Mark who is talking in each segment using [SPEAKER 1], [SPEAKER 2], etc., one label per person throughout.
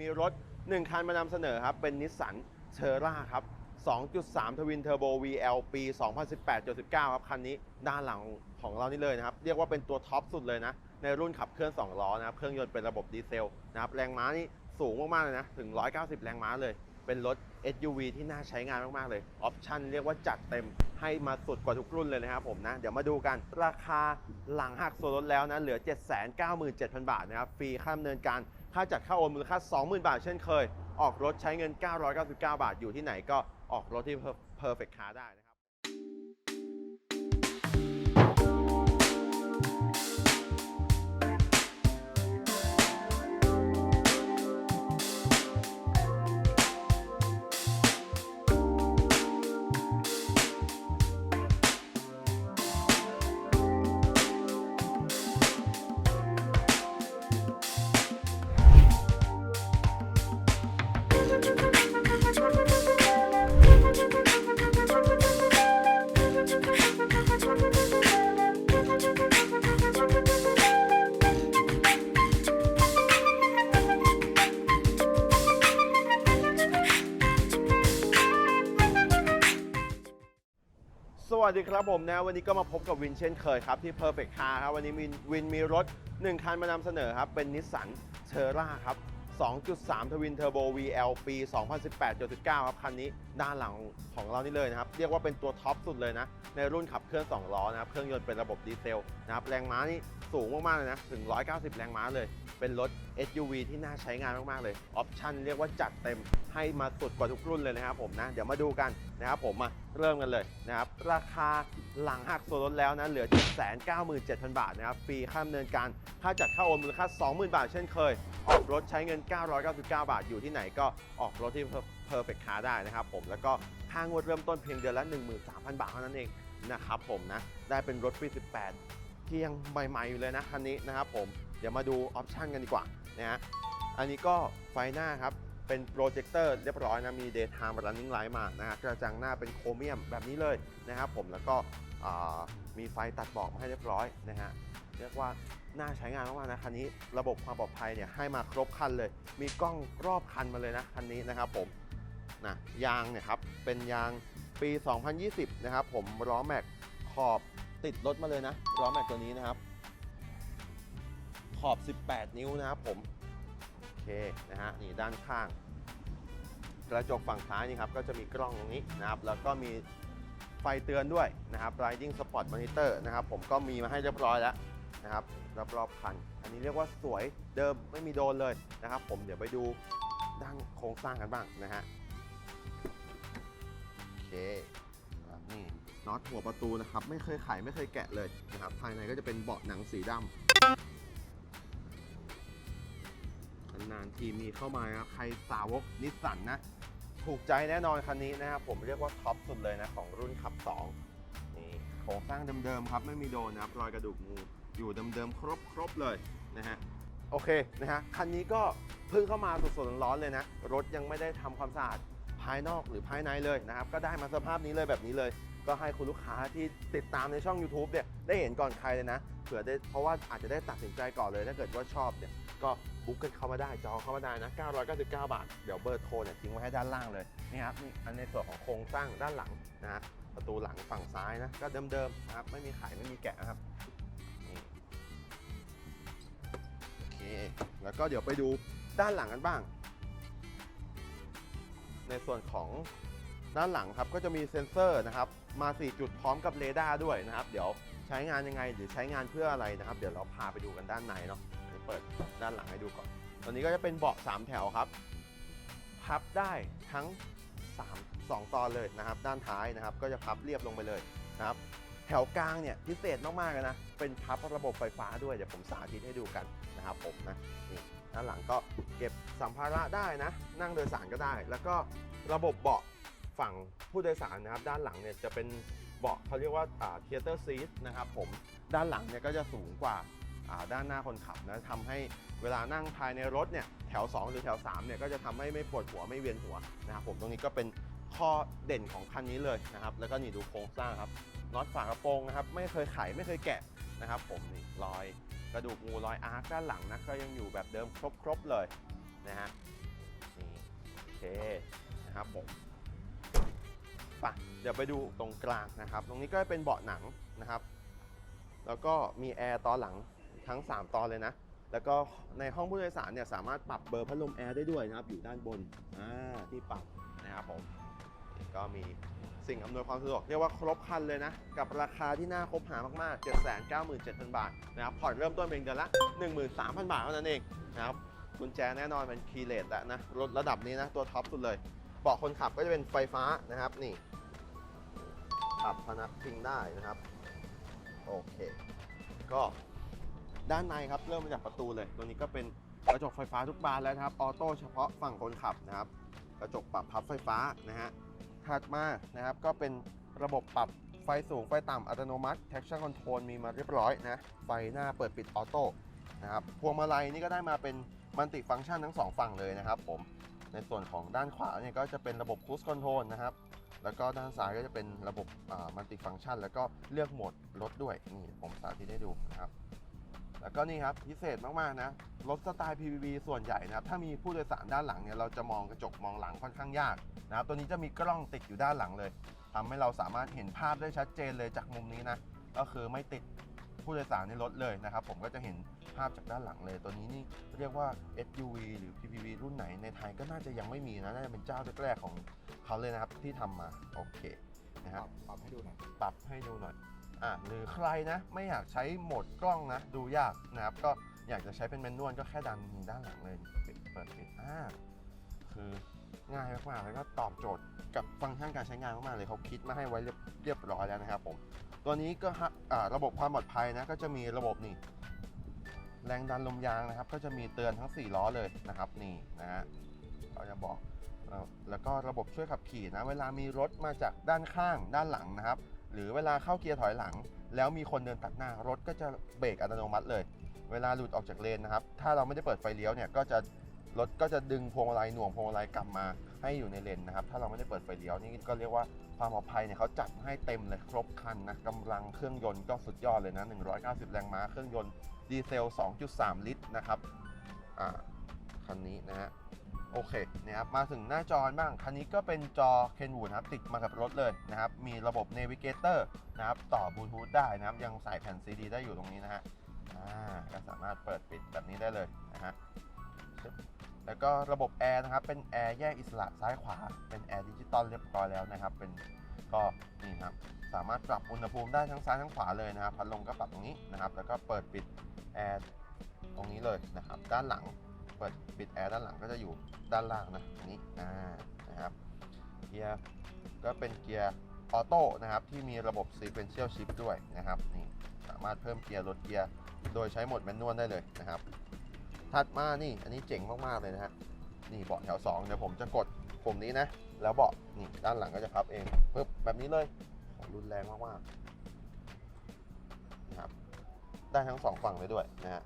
[SPEAKER 1] มีรถ 1 คันมานำเสนอครับ เป็นนิสสันเชอร่าครับ 2.3 ทวินเทอร์โบ VL ปี 2018-19 ครับ คันนี้ด้านหลังของเรานี่เลยนะครับ เรียกว่าเป็นตัวท็อปสุดเลยนะ ในรุ่นขับเคลื่อน 2 ล้อนะครับ เครื่องยนต์เป็นระบบดีเซลนะครับ แรงม้านี่สูงมาก ๆ เลยนะ ถึง 190 แรงม้าเลย เป็นรถ SUV ที่น่าใช้งานมาก ๆ เลย ออปชั่นเรียกว่าจัดเต็มให้มาสุดกว่าทุกรุ่นเลยนะครับผมนะ เดี๋ยวมาดูกันราคาหลังหักส่วนลดแล้วนะ เหลือ 797,000 บาทนะครับ ฟรีค่าดำเนินการ ค่าจัดค่าโอนมูลค่า 20,000 บาทเช่นเคย ออกรถใช้เงิน 999 บาทอยู่ที่ไหนก็ออกรถที่ Perfect Car ได้นะครับ สวัสดีครับผมนะวันนี้ก็มาพบกับวินเช่นเคยครับ ที่ Perfect Car ครับ วันนี้วินวินมีรถ 1 คันมานำเสนอครับ เป็นนิสสันเชอร่าครับ 2.3 ทวินเทอร์โบ VL ปี 2018-19ครับ คันนี้ด้านหลังของเรานี่เลยนะครับ เรียกว่าเป็นตัวท็อปสุดเลยนะ ในรุ่นขับเคลื่อน 2 ล้อนะครับ เครื่องยนต์เป็นระบบดีเซลนะครับ แรงม้านี่สูงมาก ๆ เลยนะ ถึง 190 แรงม้าเลย เป็นรถ SUV ที่น่าใช้งานมาก ๆ เลย ออปชั่นเรียกว่าจัดเต็มให้มาสุดกว่าทุกรุ่นเลยนะครับผมนะ เดี๋ยวมาดูกันนะครับผมมาเริ่มกันเลยนะครับ ราคาหลังหักส่วนลดแล้วนะ เหลือ 797,000 บาทนะครับ ฟรีค่าดำเนินการค่าจัดค่าโอนมูลค่า 20,000 บาทเช่นเคย ออกรถใช้เงิน 999 บาทอยู่ที่ไหนก็ออกรถที่ Perfect Car ได้นะครับผมแล้วก็ค่างวดเริ่มต้นเพียงเดือนละ 13,000 บาทเท่านั้นเองนะครับผมนะ ได้เป็นรถปี 18 ที่ยังใหม่ๆอยู่เลยนะคันนี้นะครับผมเดี๋ยวมาดูออปชันกันดีกว่านะฮะอันนี้ก็ไฟหน้าครับ เป็นโปรเจคเตอร์เรียบร้อยนะ มี daytime running light มานะฮะกระจังหน้าเป็นโครเมียมแบบนี้เลยนะครับผมแล้วก็มีไฟตัดหมอกมาให้เรียบร้อยนะฮะเรียกว่าน่าใช้งานมากๆนะคันนี้ระบบความปลอดภัยเนี่ยให้มาครบคันเลย มีกล้องรอบคันมาเลยนะคันนี้นะครับผมนะยางเนี่ยครับเป็นยางปี 2020 นะครับผมล้อแม็กขอบติดรถมาเลยนะล้อแม็กตัวนี้นะครับ ขอบ 18 นิ้วนะครับผม เคนะฮะนี่ด้านข้าง กระจกฝั่งซ้ายนี่ครับก็จะมีกล้องตรงนี้นะครับ แล้วก็มีไฟเตือนด้วยนะครับ Riding Spot Monitor นะครับ ผมก็มีมาให้เรียบร้อยแล้วนะครับรอบๆคัน อันนี้เรียกว่าสวยเดิมไม่มีโดนเลยนะครับ ผมเดี๋ยวไปดูด้านโครงสร้างกันบ้างนะฮะโอเคนี่น็อตหัวประตูนะครับ ไม่เคยไขไม่เคยแกะเลยนะครับ ภายในก็จะเป็นเบาะหนังสีดำ นานๆทีมีเข้ามานะครับใครสาวกนิสสันนะ ถูกใจแน่นอนคันนี้นะครับผมเรียกว่าท็อปสุดเลยนะ ของรุ่นขับ 2 นี่โครงสร้างเดิมๆครับ ไม่มีโดนนะครับรอยกระดูกงูอยู่เดิมๆครบๆเลยนะฮะโอเคนะฮะคันนี้ก็เพิ่งเข้ามาสดๆร้อนๆเลยนะ รถยังไม่ได้ทำความสะอาดภายนอกหรือภายในเลยนะครับ ก็ได้มาสภาพนี้เลยแบบนี้เลย ก็ให้คุณลูกค้าที่ติดตามในช่อง YouTube เนี่ยได้เห็นก่อนใครเลยนะเผื่อได้เพราะว่าอาจจะได้ตัดสินใจก่อนเลยถ้าเกิดว่าชอบเนี่ย ก็บุ๊กกันเข้ามาได้จองเข้ามาได้นะ 999 บาท เดี๋ยวเบอร์โทรเนี่ยทิ้งไว้ให้ด้านล่างเลยนี่ครับนี่อันในส่วนของโครงสร้างด้านหลังนะประตูหลังฝั่งซ้ายนะก็เดิมๆนะครับไม่มีไขไม่มีแกะนะครับนี่โอเคแล้วก็เดี๋ยวไปดูด้านหลังกันบ้าง ในส่วนของด้านหลังครับก็จะมีเซ็นเซอร์นะครับมา 4 จุดพร้อมกับเรดาร์ด้วยนะครับ เดี๋ยวใช้งานยังไงหรือใช้งานเพื่ออะไรนะครับ เดี๋ยวเราพาไปดูกันด้านในเนาะ เปิดด้านหลังให้ดูก่อน ตัวนี้ก็จะเป็นเบาะ3 แถวครับ พับได้ทั้ง 3 2 ตอนเลยนะครับ ด้านท้ายนะครับ ก็จะพับเรียบลงไปเลยนะครับ แถวกลางเนี่ยพิเศษมากๆเลยนะ เป็นพับระบบไฟฟ้าด้วย เดี๋ยวผมสาธิตให้ดูกันนะครับผมนะนี่ด้านหลังก็เก็บสัมภาระได้นะ นั่งโดยสารก็ได้ แล้วก็ระบบเบาะฝั่งผู้โดยสารนะครับ ด้านหลังเนี่ยจะเป็นเบาะเขาเรียกว่าเทเตอร์ซีทนะครับผมด้านหลังเนี่ยก็จะสูงกว่า ด้านหน้าคนขับนะทำให้เวลานั่งภายในรถเนี่ยแถว 2 หรือแถว3เนี่ยก็จะทำให้ไม่ปวดหัวไม่เวียนหัวนะครับผมตรงนี้ก็เป็นข้อเด่นของคันนี้เลยนะครับแล้วก็นี่ดูโครงสร้างครับน็อตฝากระโปรงนะครับไม่เคยไขไม่เคยแกะนะครับ ผมนี่รอยกระดูกงูรอยอาร์คด้านหลังนะก็ยังอยู่แบบเดิมครบๆเลยนะฮะนี่โอเคนะครับผมไปะเดี๋ยวไปดูตรงกลางนะครับ ตรงนี้ก็เป็นเบาะหนังนะครับ แล้วก็มีแอร์ตอนหลัง ทั้ง 3 ตอนเลยนะ แล้วก็ในห้องผู้โดยสารเนี่ยสามารถปรับเบอร์พัดลมแอร์ได้ด้วยนะครับ อยู่ด้านบนอ่าที่ปรับนะครับผมก็มีสิ่งอำนวยความสะดวกเรียกว่าครบครันเลยนะ กับราคาที่น่าคบหามากๆ 797,000 บาทนะครับผ่อนเริ่มต้นเป็นเดือนละ 13,000 บาทเท่านั้นเองนะครับกุญแจแน่นอนเป็นคีย์เลสแล้วนะรถระดับนี้นะ ตัวท็อปสุดเลยเบาะคนขับก็จะเป็นไฟฟ้านะครับนี่ปรับพนักพิงได้นะครับ โอเค ก็ ด้านในครับเริ่มมาจากประตูเลย ตัวนี้ก็เป็นกระจกไฟฟ้าทุกบานแล้วนะครับออโต้เฉพาะฝั่งคนขับนะครับ กระจกปรับพับไฟฟ้านะฮะถัดมานะครับก็เป็นระบบปรับไฟสูงไฟต่ำอัตโนมัติ traction control มีมาเรียบร้อยนะไฟหน้าเปิดปิดออโต้นะครับพวงมาลัยนี่ก็ได้มาเป็นมัลติฟังก์ชันทั้งสองฝั่งเลยนะครับผมในส่วนของด้านขวาเนี่ยก็จะเป็นระบบ cruise control นะครับแล้วก็ด้านซ้ายก็จะเป็นระบบมัลติฟังก์ชัน แล้วก็เลือกโหมดรถด้วยนี่ผมสาธิตให้ดูนะครับ แล้วก็นี่ครับพิเศษมากๆนะรถสไตล์ PPV ส่วนใหญ่นะครับถ้ามีผู้โดยสารด้านหลังเนี่ยเราจะมองกระจกมองหลังค่อนข้างยากนะครับตัวนี้จะมีกล้องติดอยู่ด้านหลังเลยทำให้เราสามารถเห็นภาพได้ชัดเจนเลยจากมุมนี้นะก็คือไม่ติดผู้โดยสารในรถเลยนะครับผมก็จะเห็นภาพจากด้านหลังเลย ตัวนี้นี่เรียกว่า SUV หรือ PPV รุ่นไหนในไทยก็น่าจะยังไม่มีนะน่าจะเป็นเจ้าแรกๆของเขาเลยนะครับที่ทำมาโอเคนะครับ
[SPEAKER 2] ปรับให้ดูหน่อย
[SPEAKER 1] ปรับให้ดูหน่อย อะหรือใครนะไม่อยากใช้โหมดกล้องนะ ดูยากนะครับ ก็อยากจะใช้เป็นแมนนวลก็แค่ดันด้านหลังเลยปิดเปิดปิดอ่าคือง่ายมากๆแล้วก็ตอบโจทย์กับฟังก์ชันการใช้งานมากๆเลยเขาคิดมาให้ไว้เรียบเรียบร้อยแล้วนะครับผมตัวนี้ก็ระบบความปลอดภัยนะก็จะมีระบบนี่แรงดันลมยางนะครับ ก็จะมีเตือนทั้ง 4 ล้อเลยนะครับ นี่นะฮะเราจะบอกแล้วก็ระบบช่วยขับขี่นะ เวลามีรถมาจากด้านข้างด้านหลังนะครับ หรือเวลาเข้าเกียร์ถอยหลัง แล้วมีคนเดินตัดหน้ารถก็จะเบรกอัตโนมัติเลย เวลาหลุดออกจากเลนนะครับถ้าเราไม่ได้เปิดไฟเลี้ยวเนี่ยก็จะรถก็จะดึงพวงมาลัยหน่วงพวงมาลัยกลับมาให้อยู่ในเลนนะครับถ้าเราไม่ได้เปิดไฟเลี้ยวนี่ก็เรียกว่าความปลอดภัยเนี่ยเขาจัดให้เต็มเลยครบคันนะกำลังเครื่องยนต์ก็สุดยอดเลยนะ190 แรงม้าเครื่องยนต์ดีเซล 2.3 ลิตรนะครับอ่าคันนี้นะฮะ โอเคนะครับมาถึงหน้าจอบ้าง คันนี้ก็เป็นจอ Kenwood นะครับติดมากับรถเลยนะครับ มีระบบ Navigator นะครับต่อบลูทูธได้นะครับ ยังใส่แผ่น CD ได้อยู่ตรงนี้นะฮะก็สามารถเปิดปิดแบบนี้ได้เลยนะฮะแล้วก็ระบบแอร์นะครับ เป็นแอร์แยกอิสระซ้ายขวา เป็นแอร์ดิจิตอลเรียบร้อยแล้วนะครับ เป็นก็นี่ครับสามารถปรับอุณหภูมิได้ทั้งซ้ายทั้งขวาเลยนะครับ พัดลมก็ปรับตรงนี้นะครับ แล้วก็เปิดปิดแอร์ตรงนี้เลยนะครับ ด้านหลัง ปิดปิดแอร์ด้านหลังก็จะอยู่ด้านล่างนะอันนี้อ่านะครับเกียร์ก็เป็นเกียร์ออโต้นะครับที่มีระบบ sequential shift ด้วยนะครับนี่สามารถเพิ่มเกียร์ลดเกียร์โดยใช้โหมดแมนนวลได้เลยนะครับ ถัดมานี่อันนี้เจ๋งมาก ๆ เลยนะฮะนี่เบาะแถว 2 เดี๋ยวผมจะกดปุ่มนี้นะ แล้วเบาะนี่ด้านหลังก็จะพับเองปึ๊บแบบนี้เลยรุนแรงมากๆนะครับได้ทั้งสองฝั่งเลยด้วยนะฮะ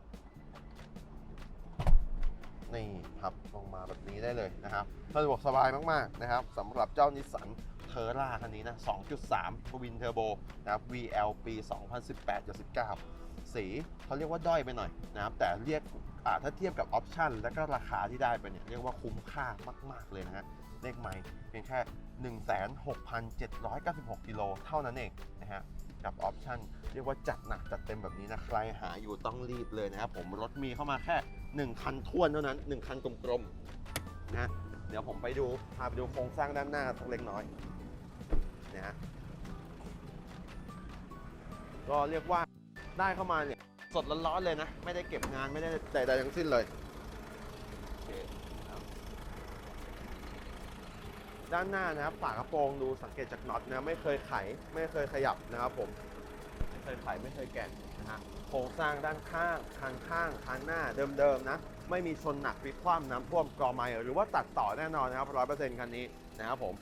[SPEAKER 1] นี่พับลงมาแบบนี้ได้เลยนะครับสะดวกสบายมากๆนะครับสำหรับเจ้านิสสันเทอร่าคันนี้นะ 2.3ทวินเทอร์โบนะครับ VL ปี 2018-19 สีเขาเรียกว่าด้อยไปหน่อยนะครับ แต่เรียกถ้าเทียบกับออปชันและก็ราคาที่ได้ไปเนี่ย เรียกว่าคุ้มค่ามาก ๆ เลยนะฮะเลขไมล์เพียงแค่ 16,796กิโลเท่านั้นเองนะฮะกับออปชันเรียกว่าจัดหนักจัดเต็มแบบนี้นะ ใครหาอยู่ต้องรีบเลยนะครับผมรถมีเข้ามาแค่ 1 คันท้วนเท่านั้น 1 คันกลมๆนะเดี๋ยวผมไปดูพาไปดูโครงสร้างด้านหน้าสักเล็กน้อยนะก็เรียกว่าได้เข้ามาเนี่ยสดร้อนๆเลยนะ ไม่ได้เก็บงานไม่ได้ใดๆทั้งสิ้นเลยด้านหน้านะครับฝากระโปรงดูสังเกตจากน็อตนะไม่เคยไขไม่เคยขยับนะครับผม เคยไขไม่เคยแกะนะฮะโครงสร้างด้านข้างคันข้างคันหน้าเดิมๆนะ ไม่มีชนหนักพลิกคว่ำน้ำท่วมกอไมล์หรือว่าตัดต่อแน่นอนนะครับร้อยเปอร์เซ็นต์คันนี้นะครับผม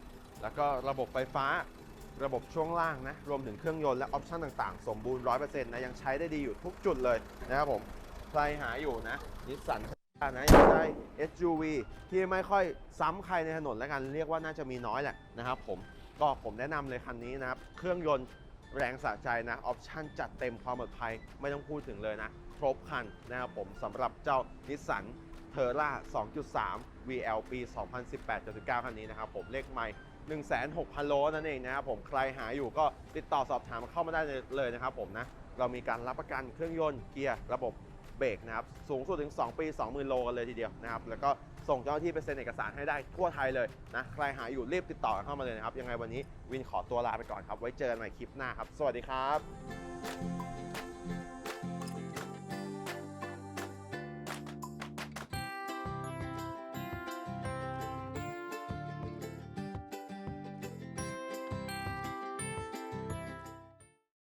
[SPEAKER 1] แล้วก็ระบบไฟฟ้าระบบช่วงล่างนะรวมถึงเครื่องยนต์และออปชั่นต่างๆ สมบูรณ์100%นะยังใช้ได้ดีอยู่ทุกจุดเลยนะครับผมใครหาอยู่นะนิสสันนะอยากได้ SUV ที่ไม่ค่อยซ้ำใครในถนนแล้วกันเรียกว่าน่าจะมีน้อยแหละนะครับผมก็ผมแนะนำเลยคันนี้นะครับเครื่องยนต์ แรงสะใจนะออปชั่นจัดเต็มความปลอดภัยไม่ต้องพูดถึงเลยนะ ครบคันนะครับผมสำหรับเจ้านิสสันเทอร่า 2.3 VL ปี 2018-19 คันนี้นะครับผมเลขใหม่16,000 โลนั่นเองนะครับผมใครหาอยู่ก็ติดต่อสอบถามเข้ามาได้เลยนะครับผมนะ เรามีการรับประกันเครื่องยนต์เกียร์ระบบเบรกนะครับสูงสุดถึง 2 ปี 20,000 โลกันเลยทีเดียวนะครับแล้วก็ ส่งเจ้าหน้าที่ไปเซ็นเอกสารให้ได้ทั่วไทยเลยนะใครหาอยู่รีบติดต่อเข้ามาเลยนะครับยังไงวันนี้วินขอตัวลาไปก่อนครับ ไว้เจอกันใหม่คลิปหน้าครับ สวัสดีครับ